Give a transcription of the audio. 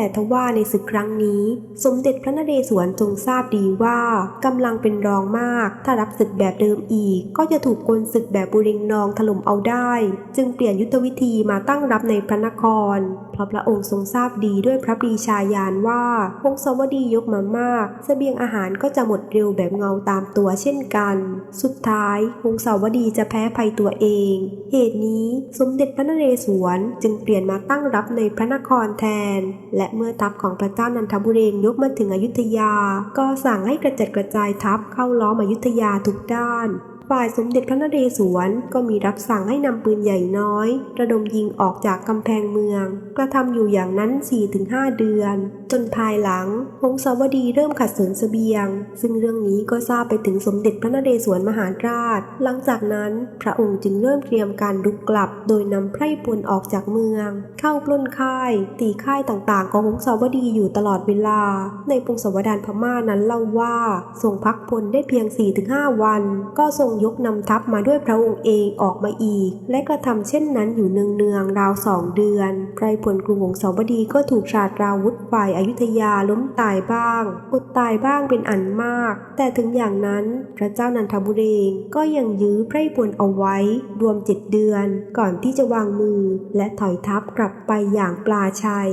แต่ทว่าในศึกครั้งนี้ สมเด็จพระนเรศวรทรงทราบดีว่ากำลังเป็นรองมาก ถ้ารับศึกแบบเดิมอีก ก็จะถูกกลศึกแบบบุเรงนองถล่มเอาได้ จึงเปลี่ยนยุทธวิธีมาตั้งรับในพระนครเพราะพระองค์ทรงทราบดีด้วยพระปรีชาญาณว่าพงศาวดียกมามากเสบียงอาหารก็จะหมดเร็วแบบเงาตามตัวเช่นกัน สุดท้ายพงศาวดีจะแพ้ภัยตัวเอง เหตุนี้สมเด็จพระนเรศวรจึงเปลี่ยนมาตั้งรับในพระนครแทน และเมื่อทัพของพระเจ้านันทบุเรงยกมาถึงอยุธยา ก็สั่งให้กระจัดกระจายทัพเข้าล้อมอยุธยาทุกด้าน ฝ่ายสมเด็จพระนเรศวรก็มีรับสั่งให้นำปืนใหญ่น้อย ระดมยิงออกจากกำแพงเมือง กระทำอยู่อย่างนั้น 4-5 เดือน จนภายหลังพงศาวดีเริ่มขัดสนเสบียง ซึ่งเรื่องนี้ก็ทราบไปถึงสมเด็จพระนเรศวรมหาราช หลังจากนั้นพระองค์จึงเริ่มเตรียมการรุกกลับ โดยนำไพร่พลออกจากเมือง เข้าปล้นค่าย ตีค่ายต่างๆ ของพงศาวดีอยู่ตลอดเวลา ในพงศาวดารพม่านั้นเล่าว่าทรงพักพลได้เพียง 4-5 วัน ก็ทรงยกนำทัพมาด้วยพระองค์เองออกมาอีก และกระทำเช่นนั้นอยู่เนืองๆราวสองเดือนไพรพลกรุงหงสาวดีก็ถูกชาตราวุธฝ่ายอายุทยาล้มตายบ้างอดตายบ้างเป็นอันมาก แต่ถึงอย่างนั้นพระเจ้านันทบุเรงก็ยังยื้อไพรพลเอาไว้ รวมเจ็ดเดือน ก่อนที่จะวางมือ และถอยทัพกลับไปอย่างปลาชัย